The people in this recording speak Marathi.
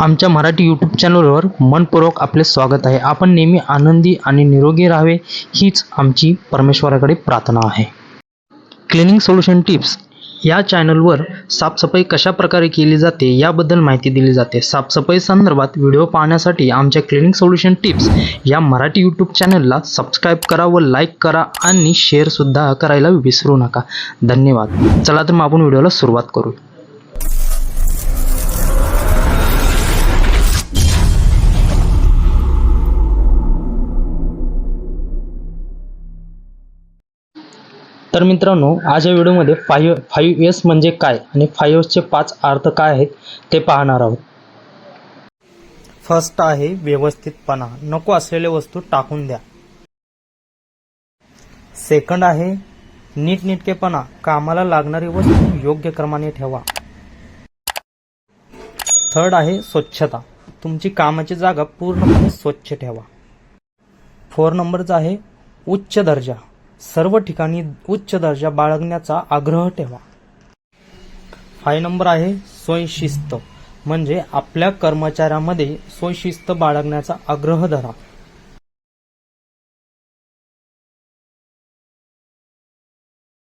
आमच्या मराठी यूट्यूब चॅनलवर मनपूर्वक आपले स्वागत आहे. आपण नेहमी आनंदी आणि निरोगी राहावे हीच आमची परमेश्वराकडे प्रार्थना आहे. क्लिनिंग सोल्युशन टिप्स या चॅनलवर साफसफाई कशा प्रकारे केली जाते याबद्दल माहिती दिली जाते. साफसफाई संदर्भात व्हिडिओ पाहण्यासाठी आमच्या क्लिनिंग सोल्युशन टिप्स या मराठी यूट्यूब चॅनलला सबस्क्राईब करा व लाईक करा आणि शेअरसुद्धा करायला विसरू नका. धन्यवाद. चला तर मग आपण व्हिडिओला सुरुवात करू तर मित्रांनो आज या व्हिडिओमध्ये फाईव्ह फाईव्ह एस म्हणजे काय आणि फाईव्ह एसचे पाच अर्थ काय आहेत ते पाहणार आहोत. फर्स्ट आहे व्यवस्थितपणा. नको असलेल्या वस्तू टाकून द्या. सेकंड आहे नीटनेटकेपणा. कामाला लागणारी वस्तू योग्य क्रमाने ठेवा. थर्ड आहे स्वच्छता. तुमची कामाची जागा पूर्णपणे स्वच्छ ठेवा. फोर नंबरचा आहे उच्च दर्जा. सर्व ठिकाणी उच्च दर्जा बाळगण्याचा आग्रह ठेवा. फाय नंबर आहे स्वयंशिस्त म्हणजे आपल्या कर्मचाऱ्यामध्ये स्वयंशिस्त बाळगण्याचा आग्रह धरा.